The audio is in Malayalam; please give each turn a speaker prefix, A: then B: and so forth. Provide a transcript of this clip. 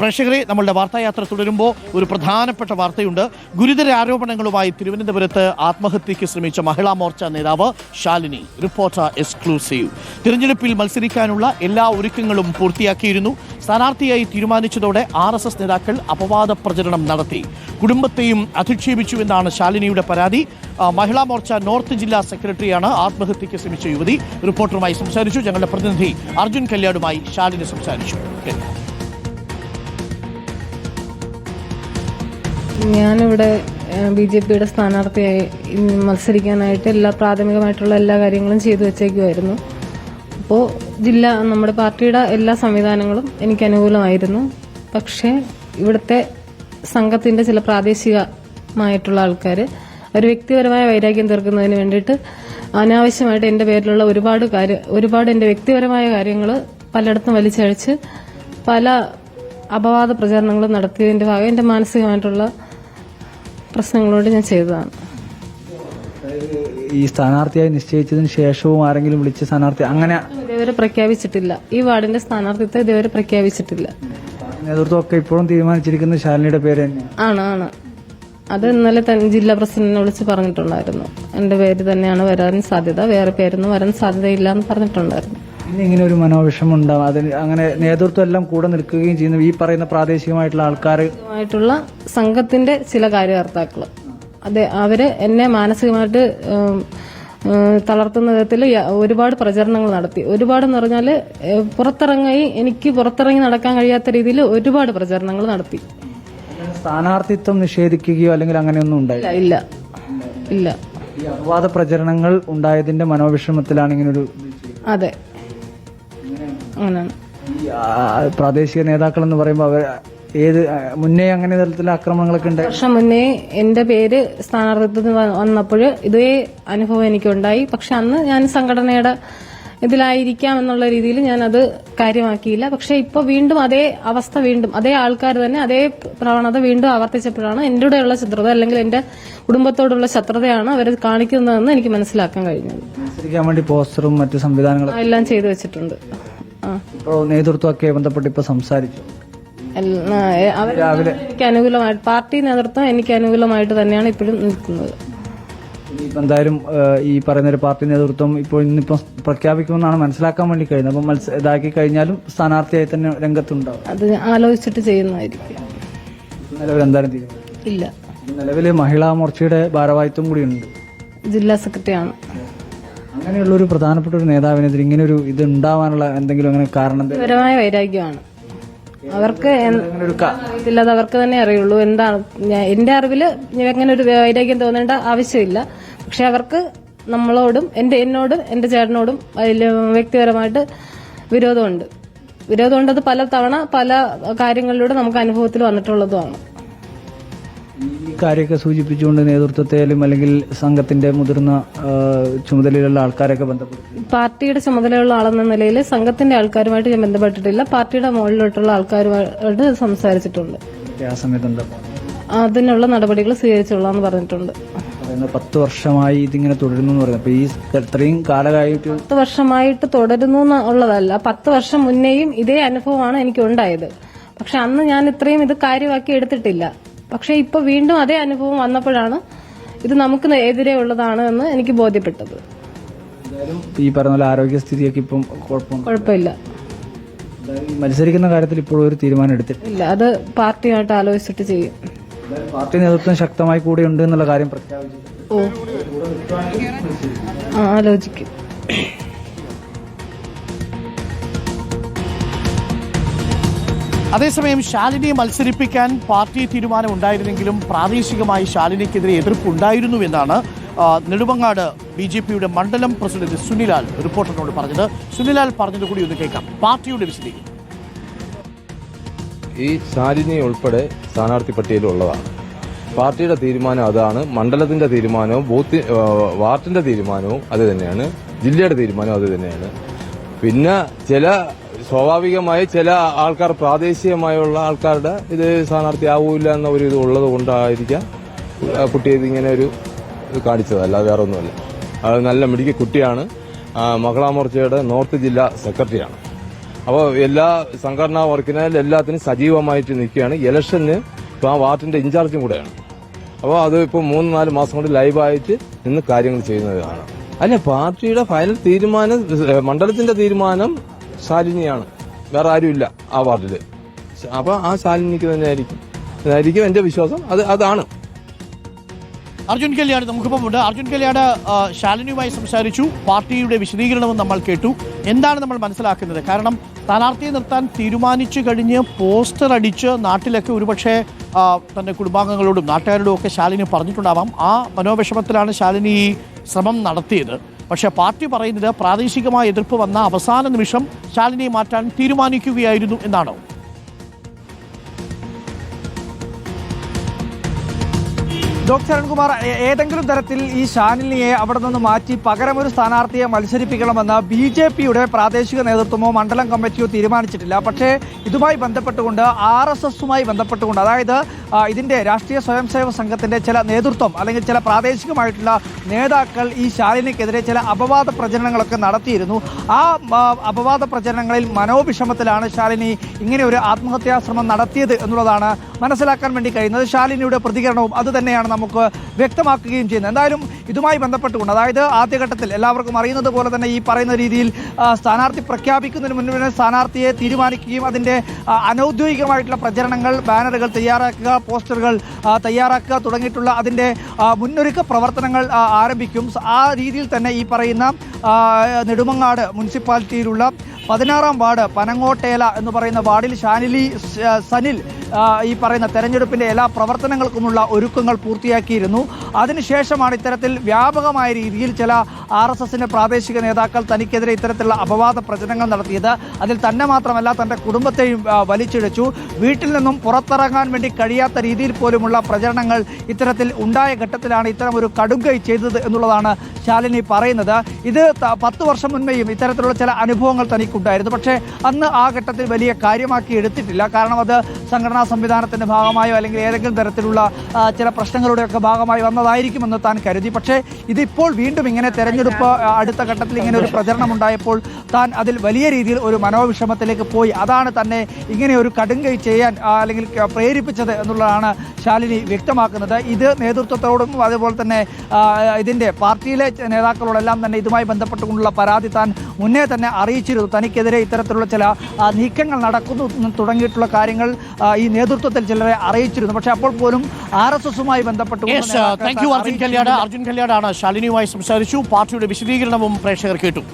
A: പ്രേക്ഷകരെ നമ്മളുടെ വാർത്തായാത്ര തുടരുമ്പോൾ ഒരു പ്രധാനപ്പെട്ട വാർത്തയുണ്ട്. ഗുരുതര ആരോപണങ്ങളുമായി തിരുവനന്തപുരത്ത് ആത്മഹത്യയ്ക്ക് ശ്രമിച്ച മഹിളാ മോർച്ച നേതാവ് ശാലിനി. Reporter exclusive. തിരഞ്ഞെടുപ്പിൽ മത്സരിക്കാനുള്ള എല്ലാ ഒരുക്കങ്ങളും പൂർത്തിയാക്കിയിരുന്നു. സ്ഥാനാർത്ഥിയായി തീരുമാനിച്ചതോടെ ആർ എസ് എസ് നേതാക്കൾ അപവാദ പ്രചരണം നടത്തി. കുടുംബത്തെയും അധിക്ഷേപിച്ചുവെന്നാണ് ശാലിനിയുടെ പരാതി. മഹിളാ മോർച്ച നോർത്ത് ജില്ലാ സെക്രട്ടറിയാണ് ആത്മഹത്യയ്ക്ക് ശ്രമിച്ച യുവതി. റിപ്പോർട്ടറുമായി സംസാരിച്ചു. ഞങ്ങളുടെ പ്രതിനിധി അർജുൻ കല്യാടുമായി ശാലിനി സംസാരിച്ചു.
B: ഞാനിവിടെ ബി ജെ പിയുടെ സ്ഥാനാർത്ഥിയായി മത്സരിക്കാനായിട്ട് എല്ലാ പ്രാഥമികമായിട്ടുള്ള എല്ലാ കാര്യങ്ങളും ചെയ്തു വെച്ചേക്കുമായിരുന്നു അപ്പോൾ ജില്ല നമ്മുടെ പാർട്ടിയുടെ എല്ലാ സംവിധാനങ്ങളും എനിക്ക് അനുകൂലമായിരുന്നു. പക്ഷേ ഇവിടുത്തെ സംഘത്തിന്റെ ചില പ്രാദേശികമായിട്ടുള്ള ആൾക്കാർ ഒരു വ്യക്തിപരമായ വൈരാഗ്യം തീർക്കുന്നതിന് വേണ്ടിയിട്ട് അനാവശ്യമായിട്ട് എന്റെ പേരിലുള്ള ഒരുപാട് കാര്യം ഒരുപാട് എന്റെ വ്യക്തിപരമായ കാര്യങ്ങൾ പലയിടത്തും വലിച്ചഴിച്ച് പല അപവാദ പ്രചാരണങ്ങളും നടത്തിയതിന്റെ ഭാഗം എന്റെ മാനസികമായിട്ടുള്ള പ്രശ്നങ്ങളോട് ഞാൻ ചെയ്തതാണ്.
C: ഈ സ്ഥാനാർത്ഥിയായി നിശ്ചയിച്ചതിന് ശേഷവും ആരെങ്കിലും വിളിച്ച സ്ഥാനാർത്ഥി അങ്ങനെ
B: ഇതുവരെ പ്രഖ്യാപിച്ചിട്ടില്ല. ഈ വാർഡിന്റെ സ്ഥാനാർത്ഥിത്വം ഇതുവരെ പ്രഖ്യാപിച്ചിട്ടില്ല.
C: നേതൃത്വമൊക്കെ ഇപ്പോഴും തീരുമാനിച്ചിരിക്കുന്ന ശാലിനിയുടെ പേര് തന്നെ
B: ആണ് ആണ്. അത് ഇന്നലെ തന്നെ ജില്ലാ പ്രസിഡന്റിനെ വിളിച്ച് പറഞ്ഞിട്ടുണ്ടായിരുന്നു. എന്റെ പേര് തന്നെയാണ് വരാൻ സാധ്യത വേറെ പേരൊന്നും വരാൻ സാധ്യതയില്ല എന്ന് പറഞ്ഞിട്ടുണ്ടായിരുന്നു.
C: ഇങ്ങനെ ഒരു മനോവിഷമം ഉണ്ടാവും അതിന് അങ്ങനെ നേതൃത്വം എല്ലാം കൂടെ നിൽക്കുകയും ചെയ്യുന്നു. ഈ പറയുന്ന പ്രാദേശികമായിട്ടുള്ള ആൾക്കാർ
B: ആയിട്ടുള്ള സംഘത്തിന്റെ ചില കാര്യകർത്താക്കൾ അതെ അവർ എന്നെ മാനസികമായിട്ട് തളർത്തുന്ന വിധത്തിൽ ഒരുപാട് പ്രചരണങ്ങൾ നടത്തി. ഒരുപാട് എന്ന് പറഞ്ഞാൽ പുറത്തിറങ്ങി എനിക്ക് പുറത്തിറങ്ങി നടക്കാൻ കഴിയാത്ത രീതിയിൽ ഒരുപാട് പ്രചരണങ്ങൾ നടത്തി.
C: സ്ഥാനാർത്ഥിത്വം നിഷേധിക്കുകയോ അല്ലെങ്കിൽ അങ്ങനെയൊന്നും ഉണ്ടായില്ല.
B: ഇല്ല ഇല്ല. ഇല്ല.
C: ഈ അപവാദ പ്രചരണങ്ങൾ ഉണ്ടായതിന്റെ മനോവിഷമത്തിലാണ് ഇങ്ങനൊരു
B: അതെ. അങ്ങനെയാണ്
C: ഈ ആ, പ്രാദേശിക നേതാക്കൾ എന്ന് പറയുമ്പോൾ അവർ ഏത് ആ, മുന്നേ അങ്ങനെ തരത്തിലുള്ള ആക്രമണങ്ങളൊക്കെ ഉണ്ട്?
B: വർഷം മുന്നേ എന്റെ പേര് സ്ഥാനാർത്ഥിത്വത്തിന് വന്നപ്പോൾ ഇതേ അനുഭവം എനിക്കുണ്ടായി. പക്ഷെ അന്ന് ഞാൻ സംഘടനയുടെ ഇതിലായിരിക്കാം എന്നുള്ള രീതിയിൽ ഞാൻ അത് കാര്യമാക്കിയില്ല. പക്ഷെ ഇപ്പൊ വീണ്ടും അതേ അവസ്ഥ വീണ്ടും അതേ ആൾക്കാർ തന്നെ അതേ പ്രവണത വീണ്ടും ആവർത്തിച്ചപ്പോഴാണ് എന്റെ കൂടെയുള്ള ശത്രുത അല്ലെങ്കിൽ എന്റെ കുടുംബത്തോടുള്ള ശത്രുതയാണ് അവർ കാണിക്കുന്നതെന്ന് എനിക്ക് മനസ്സിലാക്കാൻ കഴിഞ്ഞത്.
C: മത്സരിക്കാൻ വേണ്ടി പോസ്റ്ററും മറ്റു സംവിധാനങ്ങളും
B: എല്ലാം ചെയ്തു വെച്ചിട്ടുണ്ട്.
C: ഇപ്പോൾ നേതൃത്വമൊക്കെ ബന്ധപ്പെട്ട് ഇപ്പൊ സംസാരിച്ചു.
B: എനിക്ക് അനുകൂലമായിട്ട് പാർട്ടി നേതൃത്വം എനിക്ക് അനുകൂലമായിട്ട് തന്നെയാണ് ഇപ്പോഴും നിൽക്കുന്നത്.
C: എന്തായാലും ഈ പറയുന്ന ഒരു പാർട്ടി നേതൃത്വം ഇപ്പോൾ ഇന്നിപ്പോ പ്രഖ്യാപിക്കുമെന്നാണ് മനസ്സിലാക്കാൻ വേണ്ടി കഴിയുന്നത്. അപ്പം മത്സ ഇതാക്കി കഴിഞ്ഞാലും സ്ഥാനാർത്ഥിയായി തന്നെ രംഗത്തുണ്ടാവും.
B: അത് ആലോചിച്ചിട്ട് ചെയ്യുന്നതായിരിക്കും.
C: നിലവിൽ എന്തായാലും തീരുമാനം?
B: ഇല്ല.
C: നിലവിൽ മഹിളാ മോർച്ചയുടെ ഭാരവാഹിത്വം കൂടിയുണ്ട്
B: ജില്ലാ സെക്രട്ടറിയാണ്.
C: അങ്ങനെയുള്ള ഒരു പ്രധാനപ്പെട്ട ഒരു നേതാവിനെതിരെ ഇങ്ങനെ ഒരു ഇത് ഉണ്ടാവാനുള്ള എന്തെങ്കിലും അങ്ങനെ കാരണം
B: പരമായ വൈരാഗ്യമാണ്. അവർക്ക് അത് അവർക്ക് തന്നെ അറിയുള്ളൂ എന്താണ്. എന്റെ അറിവിൽ അങ്ങനെ ഒരു വൈരാഗ്യം തോന്നേണ്ട ആവശ്യമില്ല. പക്ഷെ അവർക്ക് നമ്മളോടും എന്റെ എന്നോടും എന്റെ ചേട്ടനോടും അതിൽ വ്യക്തിപരമായിട്ട് വിരോധമുണ്ട്. വിരോധമുണ്ടത് പല തവണ പല കാര്യങ്ങളിലൂടെ നമുക്ക് അനുഭവത്തിൽ വന്നിട്ടുള്ളതുമാണ്.
C: കാര്യമൊക്കെ സൂചിപ്പിച്ചുകൊണ്ട് നേതൃത്വത്തെയും അല്ലെങ്കിൽ സംഘത്തിന്റെ മുതിർന്ന ചുമതലയിലുള്ള ആൾക്കാരൊക്കെ ബന്ധപ്പെട്ടു
B: പാർട്ടിയുടെ ചുമതലയുള്ള ആളെന്ന നിലയിൽ സംഘത്തിന്റെ ആൾക്കാരുമായിട്ട് ഞാൻ ബന്ധപ്പെട്ടിട്ടില്ല. പാർട്ടിയുടെ മുകളിലോട്ടുള്ള ആൾക്കാരുമായിട്ട് സംസാരിച്ചിട്ടുണ്ട്.
C: ആ സമയത്ത് എന്താ
B: അതിനുള്ള നടപടികൾ സ്വീകരിച്ചോളാം എന്ന്
C: പറഞ്ഞിട്ടുണ്ട് പത്ത് വർഷമായി ഇതിങ്ങനെ തുടരുന്നു എന്ന് പറയുന്നത് അപ്പൊ ഈ ഇത്രയും കാലമായിട്ട്
B: പത്ത് വർഷമായിട്ട് തുടരുന്നു ഉള്ളതല്ല. പത്ത് വർഷം മുന്നേയും ഇതേ അനുഭവമാണ് എനിക്ക് ഉണ്ടായത് പക്ഷെ അന്ന് ഞാൻ ഇത്രയും ഇത് കാര്യമാക്കി എടുത്തിട്ടില്ല. പക്ഷെ ഇപ്പൊ വീണ്ടും അതേ അനുഭവം വന്നപ്പോഴാണ് ഇത് നമുക്ക് എതിരെ ഉള്ളതാണ് എന്ന് എനിക്ക് ബോധ്യപ്പെട്ടത്.
C: ഈ പറഞ്ഞ പോലെ ആരോഗ്യസ്ഥിതിയൊക്കെ ഇപ്പം
B: കുഴപ്പമില്ല.
C: മത്സരിക്കുന്ന കാര്യത്തിൽ ഇപ്പോഴും ഒരു തീരുമാനം എടുത്തിട്ടില്ല.
B: ഇല്ല അത് പാർട്ടിയായിട്ട് ആലോചിച്ചിട്ട് ചെയ്യും.
C: പാർട്ടി നേതൃത്വം ശക്തമായി കൂടെ ഉണ്ട് എന്നുള്ള കാര്യം പ്രഖ്യാപിച്ചു
B: ഓ. ആലോചിക്കും.
A: അതേസമയം ശാലിനിയെ മത്സരിപ്പിക്കാൻ പാർട്ടി തീരുമാനം ഉണ്ടായിരുന്നെങ്കിലും പ്രാദേശികമായി ശാലിനിക്കെതിരെ എതിർപ്പുണ്ടായിരുന്നു എന്നാണ് നെടുമങ്ങാട് ബി ജെ പിയുടെ മണ്ഡലം പ്രസിഡന്റ് സുനിലാൽ റിപ്പോർട്ടറിനോട് പറഞ്ഞത്. സുനിലാൽ പറഞ്ഞത് കൂടി ഒന്ന് കേൾക്കാം. പാർട്ടിയുടെ വിശദീകരണം.
D: ഈ ശാലിനി ഉൾപ്പെടെ സ്ഥാനാർത്ഥി പട്ടികയിലുള്ളതാണ് പാർട്ടിയുടെ തീരുമാനം അതാണ് മണ്ഡലത്തിന്റെ തീരുമാനവും ബൂത്ത് വാർഡിന്റെ തീരുമാനവും അത് തന്നെയാണ് ജില്ലയുടെ തീരുമാനവും അത് തന്നെയാണ്. പിന്നെ ചില സ്വാഭാവികമായി ചില ആൾക്കാർ പ്രാദേശികമായുള്ള ആൾക്കാരുടെ ഇത് സ്ഥാനാർത്ഥി ആവൂല്ല എന്ന ഒരു ഇത് ഉള്ളത് കൊണ്ടായിരിക്കാം ആ കുട്ടി ഇതിങ്ങനെ ഒരു കാണിച്ചതല്ല കാണിച്ചത്. വേറെ ഒന്നുമല്ല അത് നല്ല മിടുക്കി കുട്ടിയാണ്. മകളാ മഹിളാ മോർച്ചയുടെ നോർത്ത് ജില്ലാ സെക്രട്ടറിയാണ്. അപ്പോൾ എല്ലാ സംഘടനാ വർക്കിനാലും എല്ലാത്തിനും സജീവമായിട്ട് നിൽക്കുകയാണ്. ഇലക്ഷന് ഇപ്പോൾ ആ വാർഡിന്റെ ഇൻചാർജും കൂടെയാണ്. അപ്പോൾ അത് ഇപ്പോൾ മൂന്ന് നാല് മാസം കൊണ്ട് ലൈവായിട്ട് നിന്ന് കാര്യങ്ങൾ ചെയ്യുന്നതാണ്. അല്ല പാർട്ടിയുടെ ഫൈനൽ തീരുമാനം മണ്ഡലത്തിന്റെ തീരുമാനം ശാലിനിയാണ്. വേറെ ആരുമില്ല ആ വാർഡിൽ. അപ്പൊ ആ ശാലിനിക്ക് തന്നെ ആയിരിക്കും അതായിരിക്കും എന്റെ വിശ്വാസം. അത് അതാണ്.
A: അർജുൻ കല്യാണ് നമുക്കിപ്പം ഉണ്ട്. അർജുൻ കല്യാണ് ശാലിനിയുമായി സംസാരിച്ചു. പാർട്ടിയുടെ വിശദീകരണവും നമ്മൾ കേട്ടു. എന്താണ് നമ്മൾ മനസ്സിലാക്കുന്നത്? കാരണം സ്ഥാനാർത്ഥിയെ നിർത്താൻ തീരുമാനിച്ചു കഴിഞ്ഞ് പോസ്റ്റർ അടിച്ച് നാട്ടിലൊക്കെ ഒരുപക്ഷെ തന്റെ കുടുംബാംഗങ്ങളോടും നാട്ടുകാരോടും ഒക്കെ ശാലിനി പറഞ്ഞിട്ടുണ്ടാവാം. ആ മനോവിഷമത്തിലാണ് ശാലിനി ഈ ശ്രമം നടത്തിയത്. പക്ഷേ പാർട്ടി പറയുന്നത് പ്രാദേശികമായ എതിർപ്പ് വന്ന അവസാന നിമിഷം ശാലിനിയെ മാറ്റാൻ തീരുമാനിക്കുകയായിരുന്നു എന്നാണോ.
E: ഡോക്ടർ അരുൺകുമാർ ഏതെങ്കിലും തരത്തിൽ ഈ ഷാനിലിയെ അവിടെ നിന്ന് മാറ്റി പകരമൊരു സ്ഥാനാർത്ഥിയെ മത്സരിപ്പിക്കണമെന്ന് ബി ജെ പിയുടെ പ്രാദേശിക നേതൃത്വമോ മണ്ഡലം കമ്മിറ്റിയോ തീരുമാനിച്ചിട്ടില്ല. പക്ഷേ ഇതുമായി ബന്ധപ്പെട്ടുകൊണ്ട് ആർ എസ് എസുമായി ബന്ധപ്പെട്ടുകൊണ്ട് അതായത് ഇതിന്റെ രാഷ്ട്രീയ സ്വയം സേവക സംഘത്തിന്റെ ചില നേതൃത്വം അല്ലെങ്കിൽ ചില പ്രാദേശികമായിട്ടുള്ള നേതാക്കൾ ഈ ഷാലിനിക്കെതിരെ ചില അപവാദ പ്രചരണങ്ങളൊക്കെ നടത്തിയിരുന്നു. ആ അപവാദ പ്രചരണങ്ങളിൽ മനോവിഷമത്തിലാണ് ശാലിനി ഇങ്ങനെ ഒരു ആത്മഹത്യാശ്രമം നടത്തിയത് എന്നുള്ളതാണ് മനസ്സിലാക്കാൻ വേണ്ടി കഴിയുന്നത്. ശാലിനിയുടെ പ്രതികരണവും അത് തന്നെയാണ് നമുക്ക് വ്യക്തമാക്കുകയും ചെയ്യുന്നത് എന്തായാലും ഇതുമായി ബന്ധപ്പെട്ടുകൊണ്ട് അതായത് ആദ്യഘട്ടത്തിൽ എല്ലാവർക്കും അറിയുന്നത് പോലെ തന്നെ ഈ പറയുന്ന രീതിയിൽ സ്ഥാനാർത്ഥി പ്രഖ്യാപിക്കുന്നതിന് തന്നെ സ്ഥാനാർത്ഥിയെ തീരുമാനിക്കുകയും അതിന്റെ അനൌദ്യോഗികമായിട്ടുള്ള പ്രചരണങ്ങൾ ബാനറുകൾ തയ്യാറാക്കുക പോസ്റ്ററുകൾ തയ്യാറാക്കുക തുടങ്ങിയിട്ടുള്ള അതിന്റെ മുന്നൊരുക്ക പ്രവർത്തനങ്ങൾ ആരംഭിക്കും. ആ രീതിയിൽ തന്നെ ഈ പറയുന്ന നെടുമങ്ങാട് മുനിസിപ്പാലിറ്റിയിലുള്ള പതിനാറാം വാർഡ് പനങ്ങോട്ടേല എന്ന് പറയുന്ന വാർഡിൽ ഷാനിലി സനിൽ ഈ പറയുന്ന തെരഞ്ഞെടുപ്പിന്റെ എല്ലാ പ്രവർത്തനങ്ങൾക്കുമുള്ള ഒരുക്കങ്ങൾ പൂർത്തിയാക്കിയിരുന്നു. അതിനുശേഷമാണ് ഇത്തരത്തിൽ വ്യാപകമായ രീതിയിൽ ചില ആർ എസ് എസിന്റെ പ്രാദേശിക നേതാക്കൾ തനിക്കെതിരെ ഇത്തരത്തിലുള്ള അപവാദ പ്രചരണങ്ങൾ നടത്തിയത്. അതിൽ തന്നെ മാത്രമല്ല തന്റെ കുടുംബത്തെയും വലിച്ചിഴച്ചു. വീട്ടിൽ നിന്നും പുറത്തിറങ്ങാൻ വേണ്ടി കഴിയാത്ത രീതിയിൽ പോലുമുള്ള പ്രചരണങ്ങൾ ഇത്തരത്തിൽ ഉണ്ടായ ഘട്ടത്തിലാണ് ഇത്തരം ഒരു കടുങ്കൈ ചെയ്തത് എന്നുള്ളതാണ് ശാലിനി പറയുന്നത്. ഇത് പത്ത് വർഷം മുൻപേയും ഇത്തരത്തിലുള്ള ചില അനുഭവങ്ങൾ തനിക്കുണ്ടായിരുന്നു പക്ഷേ അന്ന് ആ ഘട്ടത്തിൽ വലിയ കാര്യമാക്കി എടുത്തിട്ടില്ല. കാരണം അത് സംഘടനാ സംവിധാനത്തിന്റെ ഭാഗമായോ അല്ലെങ്കിൽ ഏതെങ്കിലും തരത്തിലുള്ള ചില പ്രശ്നങ്ങളുടെയൊക്കെ ഭാഗമായി വന്നതായിരിക്കുമെന്ന് താൻ കരുതി. പക്ഷേ ഇതിപ്പോൾ വീണ്ടും ഇങ്ങനെ തെരഞ്ഞെടുപ്പ് അടുത്ത ഘട്ടത്തിൽ ഇങ്ങനെ ഒരു പ്രചരണം ഉണ്ടായപ്പോൾ താൻ അതിൽ വലിയ രീതിയിൽ ഒരു മനോവിഷമത്തിലേക്ക് പോയി. അതാണ് തന്നെ ഇങ്ങനെ ഒരു കടുങ്കൈ ചെയ്യാൻ അല്ലെങ്കിൽ പ്രേരിപ്പിച്ചത് എന്നുള്ളതാണ് ശാലിനി വ്യക്തമാക്കുന്നത്. ഇത് നേതൃത്വത്തോടും അതുപോലെ തന്നെ ഇതിന്റെ പാർട്ടിയിലെ നേതാക്കളോടെല്ലാം തന്നെ ഇതുമായി ബന്ധപ്പെട്ടുകൊണ്ടുള്ള പരാതി താൻ മുന്നേ തന്നെ അറിയിച്ചിരുന്നു. തനിക്കെതിരെ ഇത്തരത്തിലുള്ള ചില നീക്കങ്ങൾ നടക്കുന്നു തുടങ്ങിയിട്ടുള്ള കാര്യങ്ങൾ ഈ നേതൃത്വത്തിൽ ചിലരെ അറിയിച്ചിരുന്നു. പക്ഷേ അപ്പോൾ പോലും ആർ എസ് എസുമായി ബന്ധപ്പെട്ട്
A: yes thank you Arjun Kalyad Arjun കല്യാടാണ് ശാലിനിയുമായി സംസാരിച്ചു. പാർട്ടിയുടെ വിശദീകരണവും പ്രേക്ഷകർ കേട്ടു.